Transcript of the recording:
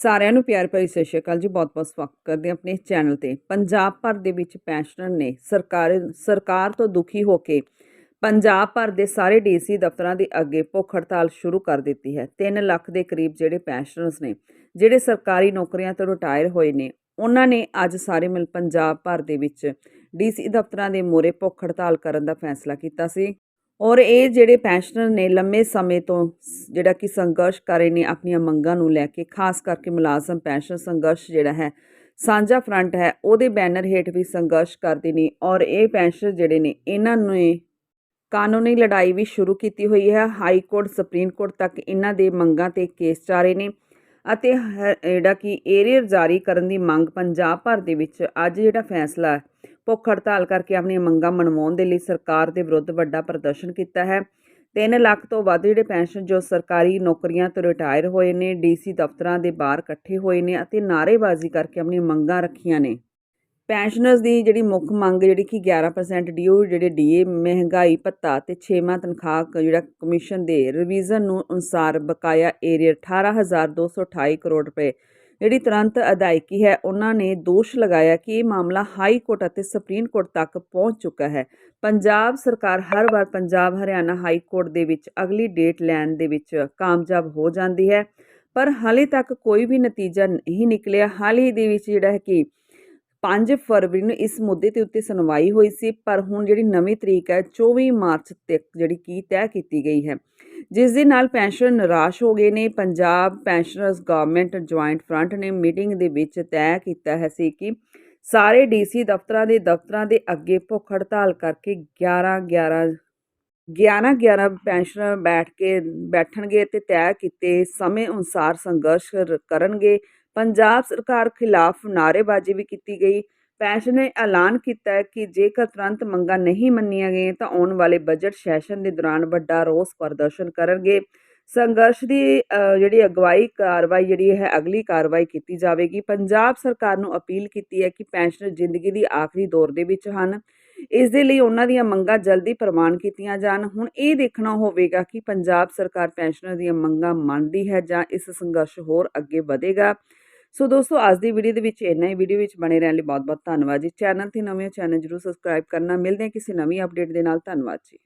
ਸਾਰਿਆਂ ਨੂੰ ਪਿਆਰ ਭਰੀ ਸਤਿ ਸ਼੍ਰੀ ਅਕਾਲ ਜੀ। ਬਹੁਤ-ਬਹੁਤ ਸਵਾਗਤ ਕਰਦੇ ਹਾਂ ਆਪਣੇ ਚੈਨਲ ਤੇ। ਪੰਜਾਬ ਭਰ ਦੇ ਵਿੱਚ ਪੈਨਸ਼ਨਰ ਨੇ ਸਰਕਾਰ ਸਰਕਾਰ ਤੋਂ ਦੁਖੀ ਹੋ ਕੇ ਪੰਜਾਬ ਭਰ ਦੇ ਸਾਰੇ ਡੀਸੀ ਦਫ਼ਤਰਾਂ ਦੇ ਅੱਗੇ ਭੁੱਖ ਹੜਤਾਲ ਸ਼ੁਰੂ ਕਰ ਦਿੱਤੀ ਹੈ। 3 ਲੱਖ ਦੇ ਕਰੀਬ ਜਿਹੜੇ ਪੈਨਸ਼ਨਰਸ ਨੇ, ਜਿਹੜੇ ਸਰਕਾਰੀ ਨੌਕਰੀਆਂ ਤੋਂ ਰਿਟਾਇਰ ਹੋਏ ਨੇ, ਉਹਨਾਂ ਨੇ ਅੱਜ ਸਾਰੇ ਮਿਲ ਪੰਜਾਬ ਭਰ ਦੇ ਵਿੱਚ ਡੀਸੀ ਦਫ਼ਤਰਾਂ ਦੇ ਮੂਹਰੇ ਭੁੱਖ ਹੜਤਾਲ ਕਰਨ ਦਾ ਫੈਸਲਾ ਕੀਤਾ ਸੀ। ਔਰ ਇਹ ਜਿਹੜੇ ਪੈਨਸ਼ਨਰ ਨੇ ਲੰਮੇ ਸਮੇਂ ਤੋਂ ਜਿਹੜਾ ਕਿ ਸੰਘਰਸ਼ ਕਰ ਰਹੇ ਨੇ, ਆਪਣੀਆਂ ਮੰਗਾਂ ਨੂੰ ਲੈ ਕੇ, ਖਾਸ ਕਰਕੇ ਮੁਲਾਜ਼ਮ ਪੈਨਸ਼ਨ ਸੰਘਰਸ਼ ਜਿਹੜਾ ਹੈ, ਸਾਂਝਾ ਫਰੰਟ ਹੈ, ਉਹਦੇ ਬੈਨਰ ਹੇਠ ਵੀ ਸੰਘਰਸ਼ ਕਰਦੇ ਨੇ ਔਰ ਇਹ ਪੈਨਸ਼ਨਰ ਜਿਹੜੇ ਨੇ, ਇਹਨਾਂ ਨੇ ਕਾਨੂੰਨੀ ਲੜਾਈ ਵੀ ਸ਼ੁਰੂ ਕੀਤੀ ਹੋਈ ਹੈ, ਹਾਈ ਕੋਰਟ, ਸੁਪਰੀਮ ਕੋਰਟ ਤੱਕ ਇਹਨਾਂ ਦੇ ਮੰਗਾਂ ਤੇ ਕੇਸ ਜਾ ਰਹੇ ਨੇ ਅਤੇ ਹ- ਜਿਹੜਾ ਕਿ ਏਰੀਅਰ ਜਾਰੀ ਕਰਨ ਦੀ ਮੰਗ ਪੰਜਾਬ ਭਰ ਦੇ ਵਿੱਚ ਅੱਜ ਜਿਹੜਾ ਫੈਸਲਾ ਭੁੱਖ ਹੜਤਾਲ ਕਰਕੇ ਆਪਣੀਆਂ ਮੰਗਾਂ ਮਨਵਾਉਣ ਦੇ ਲਈ ਸਰਕਾਰ ਦੇ ਵਿਰੁੱਧ ਵੱਡਾ ਪ੍ਰਦਰਸ਼ਨ ਕੀਤਾ ਹੈ। 3 ਲੱਖ ਤੋਂ ਵੱਧ ਜਿਹੜੇ ਪੈਨਸ਼ਨ ਜੋ ਸਰਕਾਰੀ ਨੌਕਰੀਆਂ ਤੋਂ ਰਿਟਾਇਰ ਹੋਏ ਨੇ ਡੀਸੀ ਦਫ਼ਤਰਾਂ ਦੇ ਬਾਹਰ ਇਕੱਠੇ ਹੋਏ ਨੇ ਅਤੇ ਨਾਅਰੇਬਾਜ਼ੀ ਕਰਕੇ ਆਪਣੀਆਂ ਮੰਗਾਂ ਰੱਖੀਆਂ ਨੇ। ਪੈਨਸ਼ਨਰਸ ਦੀ ਜਿਹੜੀ ਮੁੱਖ ਮੰਗ ਜਿਹੜੀ ਕਿ 11% ਡਿਊ ਜਿਹੜੇ ਡੀਏ, ਮਹਿੰਗਾਈ, ਭੱਤਾ ਤੇ 6ਵਾਂ ਤਨਖਾਹ ਜਿਹੜਾ ਕਮਿਸ਼ਨ ਦੇ ਰਿਵੀਜ਼ਨ ਨੂੰ ਅਨੁਸਾਰ ਬਕਾਇਆ ਏਰੀਅਰ 18228 ਕਰੋੜ ਰੁਪਏ ਜਿਹੜੀ ਤੁਰੰਤ ਅਦਾਇਗੀ ਹੈ, ਉਹਨਾਂ ਨੇ ਦੋਸ਼ ਲਗਾਇਆ ਕਿ ਇਹ ਮਾਮਲਾ ਹਾਈ ਕੋਰਟ ਅਤੇ ਸੁਪਰੀਮ ਕੋਰਟ ਤੱਕ ਪਹੁੰਚ ਚੁੱਕਾ ਹੈ। ਪੰਜਾਬ ਸਰਕਾਰ ਹਰ ਵਾਰ ਪੰਜਾਬ, ਹਰਿਆਣਾ ਹਾਈ ਕੋਰਟ ਦੇ ਵਿੱਚ ਅਗਲੀ ਡੇਟ ਲੈਣ ਦੇ ਵਿੱਚ ਕਾਮਯਾਬ ਹੋ ਜਾਂਦੀ ਹੈ, ਪਰ ਹਾਲੇ ਤੱਕ ਕੋਈ ਵੀ ਨਤੀਜਾ ਨਹੀਂ ਨਿਕਲਿਆ। ਹਾਲ ਹੀ ਦੇ ਵਿੱਚ ਜਿਹੜਾ ਹੈ ਕਿ 5 ਫਰਵਰੀ ਨੂੰ ਇਸ ਮੁੱਦੇ ਤੇ ਉੱਤੇ ਸੁਣਵਾਈ ਹੋਈ ਸੀ, ਪਰ ਹੁਣ ਜਿਹੜੀ ਨਵੀਂ ਤਰੀਕ ਹੈ 24 ਮਾਰਚ ਤੱਕ ਜਿਹੜੀ ਕੀ ਤੈਅ ਕੀਤੀ ਗਈ ਹੈ। ਜਿਸ ਦੇ ਨਾਲ ਪੈਨਸ਼ਨ ਨਿਰਾਸ਼ ਹੋ ਗਏ ਨੇ। Punjab pensioners government joint front ਨੇ ਮੀਟਿੰਗ ਦੇ ਵਿੱਚ ਤੈਅ ਕੀਤਾ ਹੈ ਸੀ ਕਿ ਸਾਰੇ ਡੀਸੀ ਦਫ਼ਤਰਾਂ ਦੇ ਦਫ਼ਤਰਾਂ ਦੇ ਅੱਗੇ ਭੁੱਖ ਹੜਤਾਲ ਕਰਕੇ 11 11 11 11 ਪੈਨਸ਼ਨਰ ਬੈਠ ਕੇ ਬੈਠਣਗੇ ਤੇ ਤੈਅ ਕੀਤੇ ਸਮੇਂ ਅਨੁਸਾਰ ਸੰਘਰਸ਼ ਕਰਨਗੇ। ਪੰਜਾਬ ਸਰਕਾਰ ਖਿਲਾਫ ਨਾਅਰੇਬਾਜ਼ੀ ਵੀ ਕੀਤੀ ਗਈ। ਪੈਨਸ਼ਨ ਨੇ ਐਲਾਨ ਕੀਤਾ ਹੈ ਕਿ ਜੇਕਰ ਤੁਰੰਤ ਮੰਗਾਂ ਨਹੀਂ ਮੰਨੀਆਂ ਗਈਆਂ ਤਾਂ ਆਉਣ ਵਾਲੇ ਬਜਟ ਸੈਸ਼ਨ ਦੇ ਦੌਰਾਨ ਵੱਡਾ ਰੋਸ ਪ੍ਰਦਰਸ਼ਨ ਕਰਨਗੇ। ਸੰਘਰਸ਼ ਦੀ ਜਿਹੜੀ ਅਗਵਾਈ ਕਾਰਵਾਈ ਜਿਹੜੀ ਹੈ, ਅਗਲੀ ਕਾਰਵਾਈ ਕੀਤੀ ਜਾਵੇਗੀ। ਪੰਜਾਬ ਸਰਕਾਰ ਨੂੰ ਅਪੀਲ ਕੀਤੀ ਹੈ ਕਿ ਪੈਨਸ਼ਨਰ ਜ਼ਿੰਦਗੀ ਦੀ ਆਖਰੀ ਦੌਰ ਦੇ ਵਿੱਚ ਹਨ। ਇਸ ਦੇ ਲਈ ਉਹਨਾਂ ਦੀਆਂ ਮੰਗਾਂ ਜਲਦੀ ਪ੍ਰਵਾਨ ਕੀਤੀਆਂ ਜਾਣ। ਹੁਣ ਇਹ ਦੇਖਣਾ ਹੋਵੇਗਾ ਕਿ ਪੰਜਾਬ ਸਰਕਾਰ ਪੈਨਸ਼ਨਰ ਦੀਆਂ ਮੰਗਾਂ ਮੰਨਦੀ ਹੈ ਜਾਂ ਇਸ ਸੰਘਰਸ਼ ਹੋਰ ਅੱਗੇ ਵਧੇਗਾ। ਸੋ ਦੋਸਤੋ, ਅੱਜ ਦੀ ਵੀਡੀਓ ਦੇ ਵਿੱਚ ਇੰਨਾ ਹੀ। ਵੀਡੀਓ ਵਿੱਚ ਬਣੇ ਰਹਿਣ ਲਈ ਬਹੁਤ ਬਹੁਤ ਧੰਨਵਾਦ ਜੀ। ਚੈਨਲ ਤੇ ਨਵੇਂ ਚੈਨਲ ਜਰੂਰ ਸਬਸਕ੍ਰਾਈਬ ਕਰਨਾ। ਮਿਲਦੇ ਹਾਂ ਕਿਸੇ ਨਵੀਂ ਅਪਡੇਟ ਦੇ ਨਾਲ। ਧੰਨਵਾਦ ਜੀ।